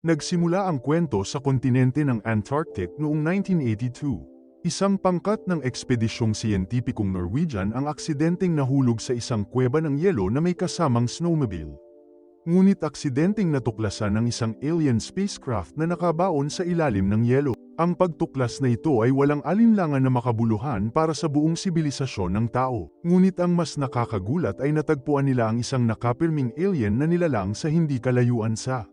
Nagsimula ang kwento sa kontinente ng Antarctic noong 1982. Isang pangkat ng ekspedisyong siyentipikong Norwegian ang aksidenteng nahulog sa isang kuweba ng yelo na may kasamang snowmobile. Ngunit aksidenteng natuklasan ng isang alien spacecraft na nakabaon sa ilalim ng yelo. Ang pagtuklas na ito ay walang alinlangan na makabuluhan para sa buong sibilisasyon ng tao. Ngunit ang mas nakakagulat ay natagpuan nila ang isang nakapirming alien na nilalang sa hindi kalayuan sa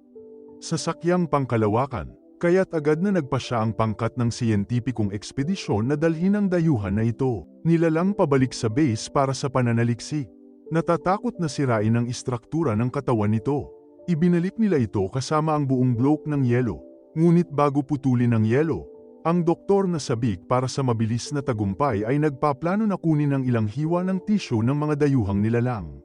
sasakyang pangkalawakan. Kaya't agad na nagpa siya ang pangkat ng siyentipikong ekspedisyon na dalhin ang dayuhan na ito. Nilalang pabalik sa base para sa pananaliksik. Natatakot na sirain ang istruktura ng katawan nito. Ibinalik nila ito kasama ang buong bloke ng yelo. Ngunit bago putulin ang yelo, ang doktor na sabik para sa mabilis na tagumpay ay nagpaplano na kunin ang ilang hiwa ng tisyo ng mga dayuhang nilalang.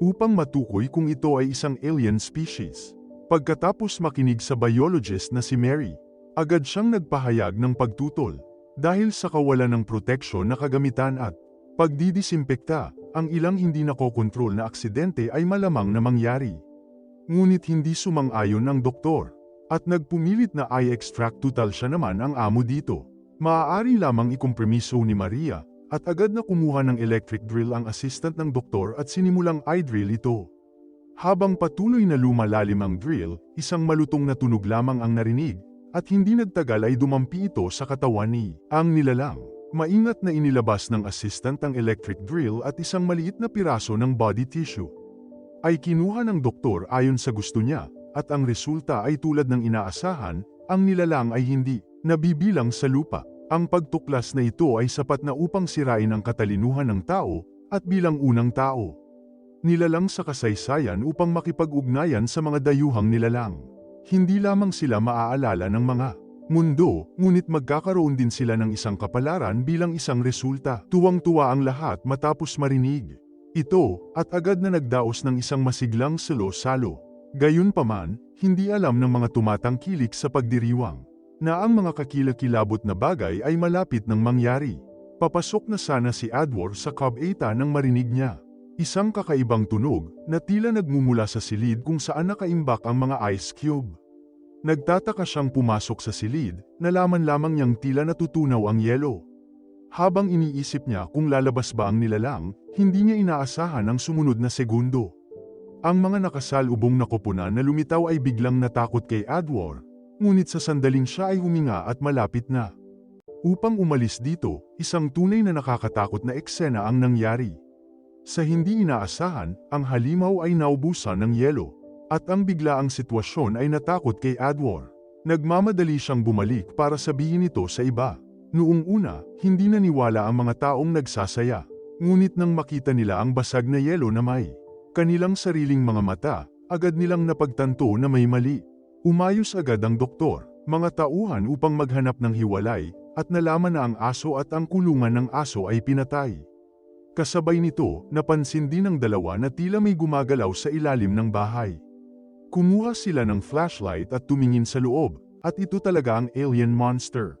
Upang matukoy kung ito ay isang alien species. Pagkatapos makinig sa biologist na si Mary, agad siyang nagpahayag ng pagtutol. Dahil sa kawalan ng proteksyon na kagamitan at pagdidisimpekta, ang ilang hindi nakokontrol na aksidente ay malamang na mangyari. Ngunit hindi sumang-ayon ang doktor. At nagpumilit na i-extract total siya naman ang amo dito. Maaari lamang ikompromiso ni Maria, at agad na kumuha ng electric drill ang assistant ng doktor at sinimulang i-drill ito. Habang patuloy na lumalalim ang drill, isang malutong na tunog lamang ang narinig, at hindi nagtagal ay dumampi ito sa katawan ni ang nilalang. Maingat na inilabas ng assistant ang electric drill at isang maliit na piraso ng body tissue. Ay kinuha ng doktor ayon sa gusto niya, at ang resulta ay tulad ng inaasahan, ang nilalang ay hindi nabibilang sa lupa. Ang pagtuklas na ito ay sapat na upang sirain ang katalinuhan ng tao at bilang unang tao. Nilalang sa kasaysayan upang makipag-ugnayan sa mga dayuhang nilalang. Hindi lamang sila maaalala ng mga mundo, ngunit magkakaroon din sila ng isang kapalaran bilang isang resulta. Tuwang-tuwa ang lahat matapos marinig. Ito, at agad na nagdaos ng isang masiglang salo-salo. Gayunpaman, hindi alam ng mga tumatangkilik sa pagdiriwang na ang mga kakilakilabot na bagay ay malapit ng mangyari. Papasok na sana si Adwar sa 8 nang marinig niya. Isang kakaibang tunog na tila nagmumula sa silid kung saan nakaimbak ang mga ice cube. Nagtataka siyang pumasok sa silid, nalaman lamang niyang tila natutunaw ang yelo. Habang iniisip niya kung lalabas ba ang nilalang, hindi niya inaasahan ang sumunod na segundo. Ang mga nakasalubong na koponan na lumitaw ay biglang natakot kay Adwar, ngunit sa sandaling siya ay huminga at malapit na. Upang umalis dito, isang tunay na nakakatakot na eksena ang nangyari. Sa hindi inaasahan, ang halimaw ay naubusan ng yelo, at ang biglaang sitwasyon ay natakot kay Adwar. Nagmamadali siyang bumalik para sabihin ito sa iba. Noong una, hindi naniwala ang mga taong nagsasaya, ngunit nang makita nila ang basag na yelo na may kanilang sariling mga mata, agad nilang napagtanto na may mali. Umayos agad ang doktor, mga tauhan upang maghanap ng hiwalay, at nalaman na ang aso at ang kulungan ng aso ay pinatay. Kasabay nito, napansin din ng dalawa na tila may gumagalaw sa ilalim ng bahay. Kumuha sila ng flashlight at tumingin sa loob, at ito talaga ang alien monster.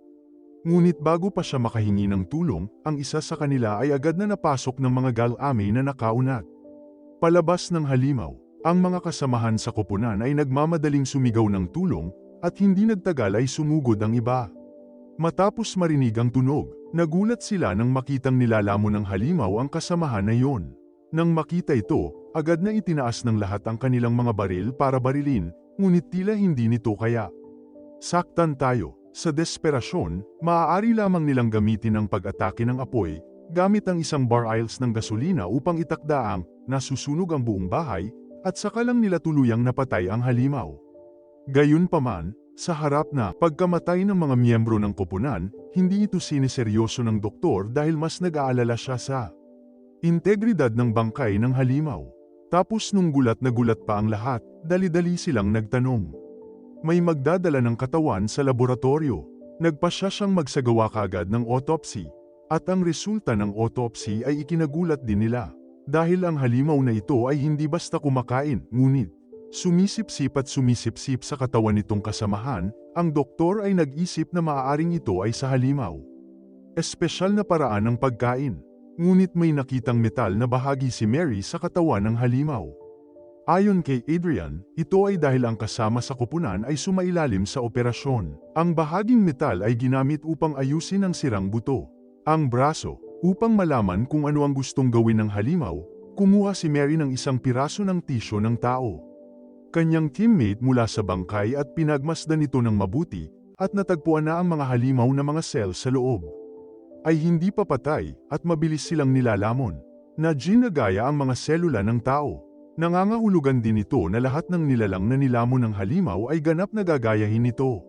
Ngunit bago pa siya makahingi ng tulong, ang isa sa kanila ay agad na napasok ng mga galame na nakaunat. Palabas ng halimaw, ang mga kasamahan sa koponan ay nagmamadaling sumigaw ng tulong, at hindi nagtagal ay sumugod ang iba. Matapos marinig ang tunog, nagulat sila nang makitang nilalamon ng halimaw ang kasamahan na iyon. Nang makita ito, agad na itinaas ng lahat ang kanilang mga baril para barilin, ngunit tila hindi nito kaya. Saktan tayo, sa desperasyon, maaari lamang nilang gamitin ang pag-atake ng apoy, gamit ang isang bar aisles ng gasolina upang itakda ang nasusunog ang buong bahay, at saka lang nila tuluyang napatay ang halimaw. Gayunpaman, sa harap na pagkamatay ng mga miyembro ng koponan, hindi ito siniseryoso ng doktor dahil mas nag-aalala siya sa integridad ng bangkay ng halimaw. Tapos nung gulat na gulat pa ang lahat, dali-dali silang nagtanong. May magdadala ng katawan sa laboratorio. Nagpasya siyang magsagawa kagad ng autopsy. At ang resulta ng autopsy ay ikinagulat din nila. Dahil ang halimaw na ito ay hindi basta kumakain, ngunit sumisip-sip at sumisip-sip sa katawan nitong kasamahan, ang doktor ay nag-isip na maaaring ito ay sa halimaw. Espesyal na paraan ng pagkain, ngunit may nakitang metal na bahagi si Mary sa katawan ng halimaw. Ayon kay Adrian, ito ay dahil ang kasama sa kupunan ay sumailalim sa operasyon. Ang bahaging metal ay ginamit upang ayusin ang sirang buto. Ang braso, upang malaman kung ano ang gustong gawin ng halimaw, kumuha si Mary ng isang piraso ng tisyo ng tao. Kanyang teammate mula sa bangkay at pinagmasdan ito ng mabuti, at natagpuan na ang mga halimaw na mga sel sa loob. Ay hindi pa patay, at mabilis silang nilalamon, na ginagaya ang mga selula ng tao. Nangangahulugan din ito na lahat ng nilalang na nilamon ng halimaw ay ganap na gagayahin ito.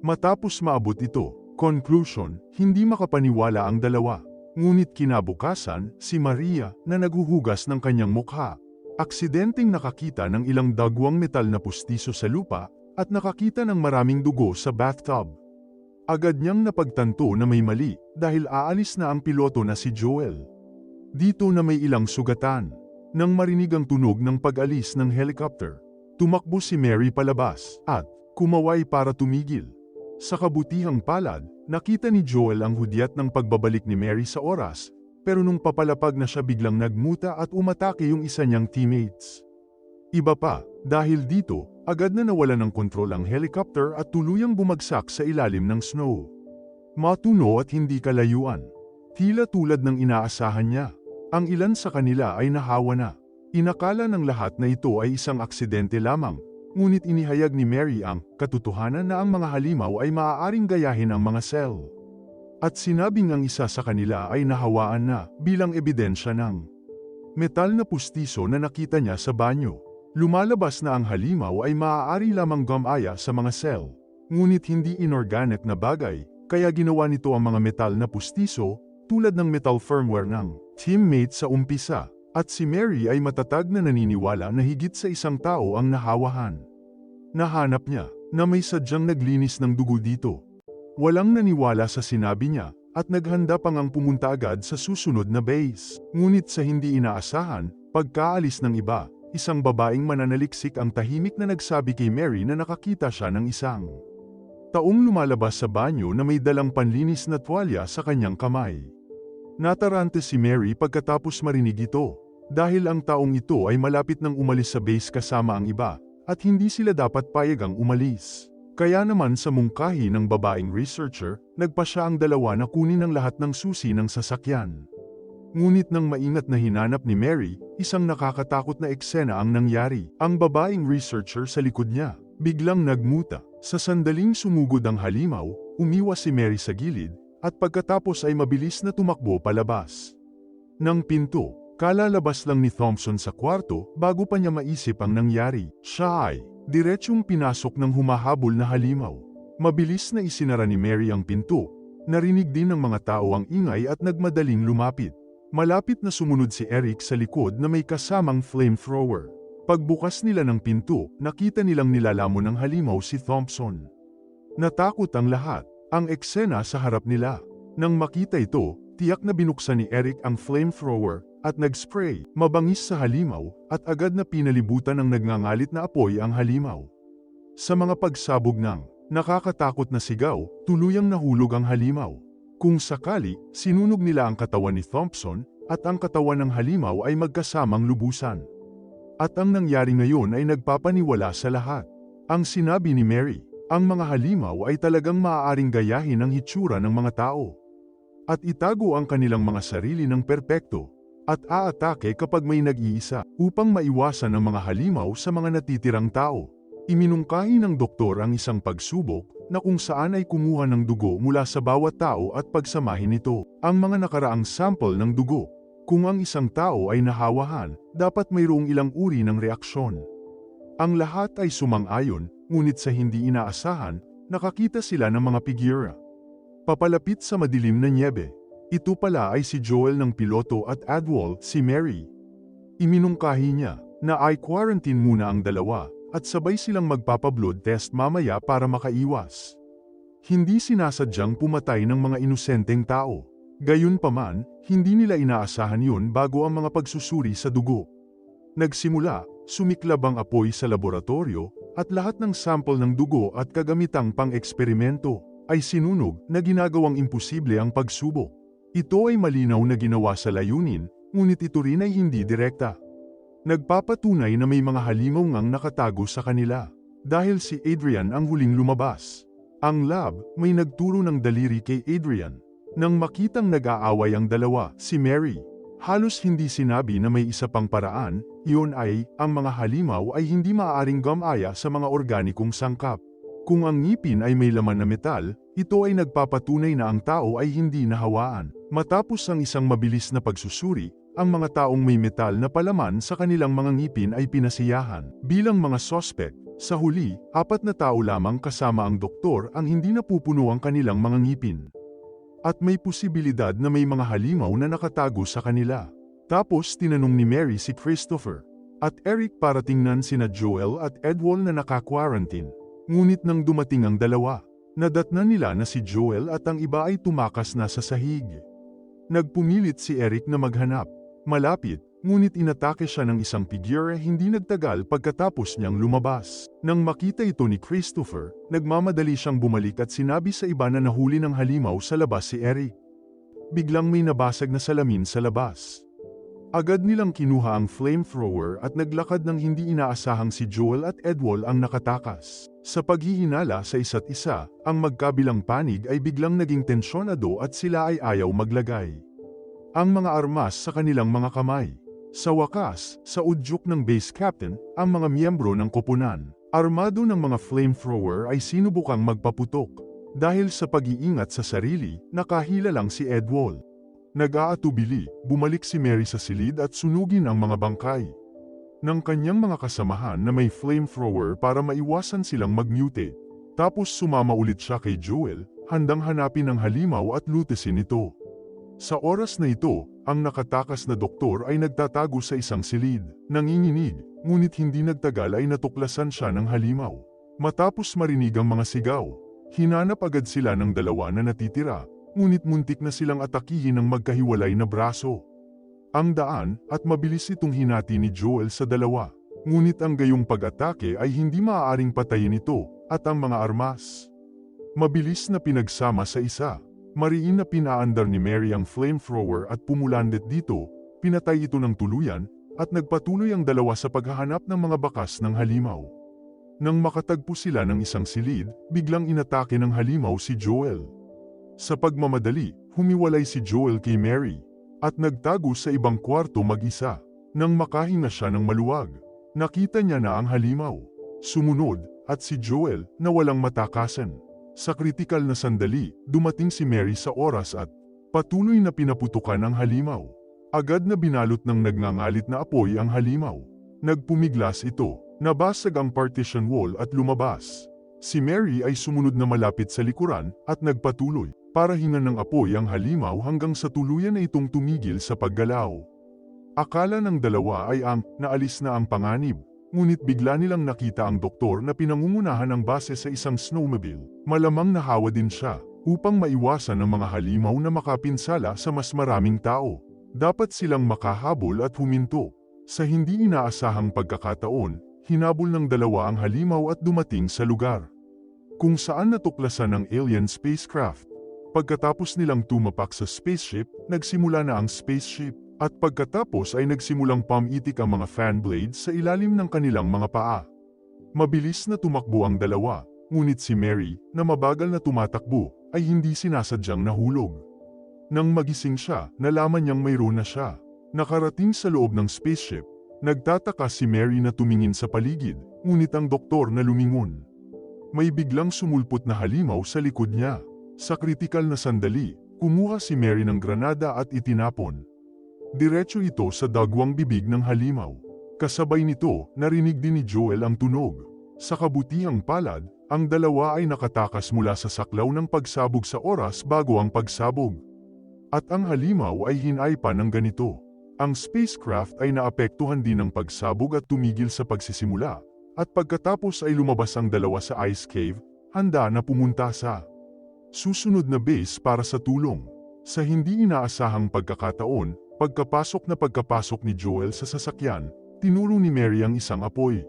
Matapos maabot ito, conclusion, hindi makapaniwala ang dalawa. Ngunit kinabukasan, si Maria, na naghuhugas ng kanyang mukha, aksidenteng nakakita ng ilang dagwang metal na pustiso sa lupa, at nakakita ng maraming dugo sa bathtub. Agad niyang napagtanto na may mali, dahil aalis na ang piloto na si Joel. Dito na may ilang sugatan. Nang marinig ang tunog ng pag-alis ng helicopter, tumakbo si Mary palabas at kumaway para tumigil. Sa kabutihang palad, nakita ni Joel ang hudyat ng pagbabalik ni Mary sa oras, pero nung papalapag na siya biglang nagmuta at umatake yung isa niyang teammates. Iba pa, dahil dito, agad na nawala ng kontrol ang helicopter at tuluyang bumagsak sa ilalim ng snow. Matuno at hindi kalayuan. Tila tulad ng inaasahan niya. Ang ilan sa kanila ay nahawa na. Inakala ng lahat na ito ay isang aksidente lamang, ngunit inihayag ni Mary ang katotohanan na ang mga halimaw ay maaaring gayahin ang mga cell. At sinabing ang isa sa kanila ay nahawaan na bilang ebidensya ng metal na pustiso na nakita niya sa banyo. Lumalabas na ang halimaw ay maaari lamang gumaya sa mga cell, ngunit hindi inorganic na bagay, kaya ginawa nito ang mga metal na pustiso tulad ng metal firmware ng teammate sa umpisa, at si Mary ay matatag na naniniwala na higit sa isang tao ang nahawahan. Nahanap niya na may sadyang naglinis ng dugo dito. Walang naniwala sa sinabi niya at naghanda pang ang pumunta agad sa susunod na base. Ngunit sa hindi inaasahan, pagkaalis ng iba, isang babaeng mananaliksik ang tahimik na nagsabi kay Mary na nakakita siya ng isang taong lumalabas sa banyo na may dalang panlinis na tuwalya sa kanyang kamay. Natarante si Mary pagkatapos marinig ito, dahil ang taong ito ay malapit nang umalis sa base kasama ang iba, at hindi sila dapat payagang umalis. Kaya naman sa mungkahi ng babaeng researcher, nagpa siya ang dalawa na kunin ang lahat ng susi ng sasakyan. Ngunit nang maingat na hinanap ni Mary, isang nakakatakot na eksena ang nangyari. Ang babaeng researcher sa likod niya, biglang nagmuta. Sa sandaling sumugod ang halimaw, umiwas si Mary sa gilid, at pagkatapos ay mabilis na tumakbo palabas. Nang pinto, kalalabas lang ni Thompson sa kwarto bago pa niya maisip ang nangyari. Siya ay diretsyong pinasok ng humahabol na halimaw. Mabilis na isinara ni Mary ang pinto. Narinig din ng mga tao ang ingay at nagmadaling lumapit. Malapit na sumunod si Eric sa likod na may kasamang flamethrower. Pagbukas nila ng pinto, nakita nilang nilalamon ng halimaw si Thompson. Natakot ang lahat. Ang eksena sa harap nila. Nang makita ito, tiyak na binuksan ni Eric ang flamethrower at nag-spray, mabangis sa halimaw, at agad na pinalibutan ng nagngangalit na apoy ang halimaw. Sa mga pagsabog ng nakakatakot na sigaw, tuluyang nahulog ang halimaw. Kung sakali, sinunog nila ang katawan ni Thompson, at ang katawan ng halimaw ay magkasamang lubusan. At ang nangyari ngayon ay nagpapaniwala sa lahat. Ang sinabi ni Mary, ang mga halimaw ay talagang maaaring gayahin ang hitsura ng mga tao. At itago ang kanilang mga sarili ng perpekto, at aatake kapag may nag-iisa, upang maiwasan ang mga halimaw sa mga natitirang tao. Iminungkahi ng doktor ang isang pagsubok na kung saan ay kumuha ng dugo mula sa bawat tao at pagsamahin ito. Ang mga nakaraang sample ng dugo. Kung ang isang tao ay nahawahan, dapat mayroong ilang uri ng reaksyon. Ang lahat ay sumang-ayon ngunit sa hindi inaasahan, nakakita sila ng mga figura. Papalapit sa madilim na nyebe. Ito pala ay si Joel ng piloto at Adwal, si Mary. Iminungkahi niya na ay quarantine muna ang dalawa at sabay silang magpapablood test mamaya para makaiwas. Hindi sinasadyang pumatay ng mga inosenteng tao. Gayunpaman, hindi nila inaasahan yun bago ang mga pagsusuri sa dugo. Nagsimula, sumiklab ang apoy sa laboratorio at lahat ng sample ng dugo at kagamitang pang-eksperimento ay sinunog na ginagawang imposible ang pagsubok. Ito ay malinaw na ginawa sa layunin, ngunit ito rin ay hindi direkta. Nagpapatunay na may mga halimaw ngang nakatago sa kanila. Dahil si Adrian ang huling lumabas. Ang lab, may nagturo ng daliri kay Adrian. Nang makitang nag-aaway ang dalawa, si Mary, halos hindi sinabi na may isa pang paraan, iyon ay, ang mga halimaw ay hindi maaaring gamaya sa mga organikong sangkap. Kung ang ngipin ay may laman na metal, ito ay nagpapatunay na ang tao ay hindi nahawaan. Matapos ang isang mabilis na pagsusuri, ang mga taong may metal na palaman sa kanilang mga ngipin ay pinasiyahan. Bilang mga sospek, sa huli, apat na tao lamang kasama ang doktor ang hindi napupuno ang kanilang mga ngipin. At may posibilidad na may mga halimaw na nakatago sa kanila. Tapos tinanong ni Mary si Christopher at Eric para tingnan sina Joel at Edwall na naka-quarantine. Ngunit nang dumating ang dalawa, nadatnan nila na si Joel at ang iba ay tumakas na sa sahig. Nagpumilit si Eric na maghanap. Malapit, ngunit inatake siya ng isang figure hindi nagtagal pagkatapos niyang lumabas. Nang makita ito ni Christopher, nagmamadali siyang bumalik at sinabi sa iba na nahuli ng halimaw sa labas si Eric. Biglang may nabasag na salamin sa labas. Agad nilang kinuha ang flamethrower at naglakad ng hindi inaasahang si Joel at Edwall ang nakatakas. Sa paghihinala sa isa't isa, ang magkabilang panig ay biglang naging tensyonado at sila ay ayaw maglagay. Ang mga armas sa kanilang mga kamay. Sa wakas, sa udyok ng base captain, ang mga miyembro ng koponan, armado ng mga flamethrower ay sinubukang magpaputok. Dahil sa pag-iingat sa sarili, nakahila lang si Edwall. Nag-aatubili, bumalik si Mary sa silid at sunugin ang mga bangkay. Ng kanyang mga kasamahan na may flamethrower para maiwasan silang magmutate. Tapos sumama ulit siya kay Joel, handang hanapin ang halimaw at lutesin ito. Sa oras na ito, ang nakatakas na doktor ay nagtatago sa isang silid. Nanginginig, ngunit hindi nagtagal ay natuklasan siya ng halimaw. Matapos marinig ang mga sigaw, hinanap agad sila ng dalawa na natitira, ngunit muntik na silang atakihin ng magkahiwalay na braso. Ang daan at mabilis itong hinati ni Joel sa dalawa, ngunit ang gayong pag-atake ay hindi maaaring patayin ito at ang mga armas. Mabilis na pinagsama sa isa, mariin na pinaandar ni Mary ang flamethrower at pumulandet dito, pinatay ito ng tuluyan, at nagpatuloy ang dalawa sa paghahanap ng mga bakas ng halimaw. Nang makatagpo sila ng isang silid, biglang inatake ng halimaw si Joel. Sa pagmamadali, humiwalay si Joel kay Mary at nagtago sa ibang kwarto mag-isa. Nang makahinga siya ng maluwag, nakita niya na ang halimaw. Sumunod, at si Joel na walang matakasan. Sa kritikal na sandali, dumating si Mary sa oras at patuloy na pinaputukan ang halimaw. Agad na binalot ng nagngangalit na apoy ang halimaw. Nagpumiglas ito, nabasag ang partition wall at lumabas. Si Mary ay sumunod na malapit sa likuran at nagpatuloy para hingan ng apoy ang halimaw hanggang sa tuluyan na itong tumigil sa paggalaw. Akala ng dalawa ay ang naalis na ang panganib, ngunit bigla nilang nakita ang doktor na pinangungunahan ng base sa isang snowmobile. Malamang nahawa din siya upang maiwasan ang mga halimaw na makapinsala sa mas maraming tao. Dapat silang makahabol at huminto. Sa hindi inaasahang pagkakataon, hinabol ng dalawa ang halimaw at dumating sa lugar. Kung saan natuklasan ng alien spacecraft. Pagkatapos nilang tumapak sa spaceship, nagsimula na ang spaceship, at pagkatapos ay nagsimulang pamitik ang mga fan blades sa ilalim ng kanilang mga paa. Mabilis na tumakbo ang dalawa, ngunit si Mary, na mabagal na tumatakbo, ay hindi sinasadyang nahulog. Nang magising siya, nalaman niyang mayroon na siya. Nakarating sa loob ng spaceship, nagtataka si Mary na tumingin sa paligid, ngunit ang doktor na lumingon. May biglang sumulpot na halimaw sa likod niya. Sa kritikal na sandali, kumuha si Mary ng granada at itinapon. Diretso ito sa dagwang bibig ng halimaw. Kasabay nito, narinig din ni Joel ang tunog. Sa kabutihang palad, ang dalawa ay nakatakas mula sa saklaw ng pagsabog sa oras bago ang pagsabog. At ang halimaw ay hinay pa ng ganito. Ang spacecraft ay naapektuhan din ng pagsabog at tumigil sa pagsisimula. At pagkatapos ay lumabas ang dalawa sa ice cave, handa na pumunta sa Susunod na base para sa tulong. Sa hindi inaasahang pagkakataon, pagkapasok na pagkapasok ni Joel sa sasakyan, tinuro ni Mary ang isang apoy.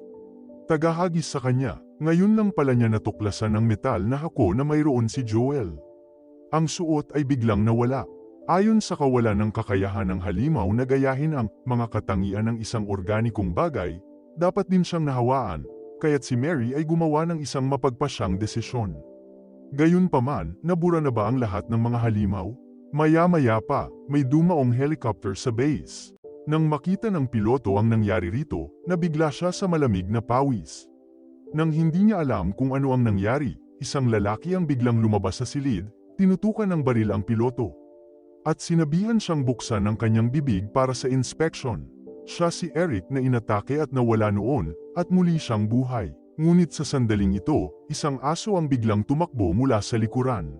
Tagahagis sa kanya, ngayon lang pala niya natuklasan ang metal na hako na mayroon si Joel. Ang suot ay biglang nawala. Ayon sa kawalan ng kakayahan ng halimaw na gayahin ang mga katangian ng isang organikong bagay, dapat din siyang nahawaan, kaya't si Mary ay gumawa ng isang mapagpasyang desisyon. Gayunpaman, nabura na ba ang lahat ng mga halimaw? Maya-maya pa, may dumaong helicopter sa base. Nang makita ng piloto ang nangyari rito, nabigla siya sa malamig na pawis. Nang hindi niya alam kung ano ang nangyari, isang lalaki ang biglang lumabas sa silid, tinutukan ng baril ang piloto. At sinabihan siyang buksan ang kanyang bibig para sa inspection. Siya si Eric na inatake at nawala noon, at muli siyang buhay. Ngunit sa sandaling ito, isang aso ang biglang tumakbo mula sa likuran.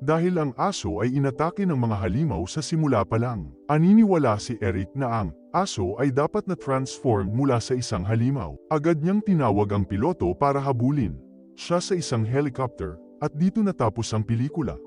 Dahil ang aso ay inatake ng mga halimaw sa simula pa lang, aniniwala si Eric na ang aso ay dapat na transform mula sa isang halimaw. Agad niyang tinawag ang piloto para habulin. Siya sa isang helicopter, at dito natapos ang pelikula.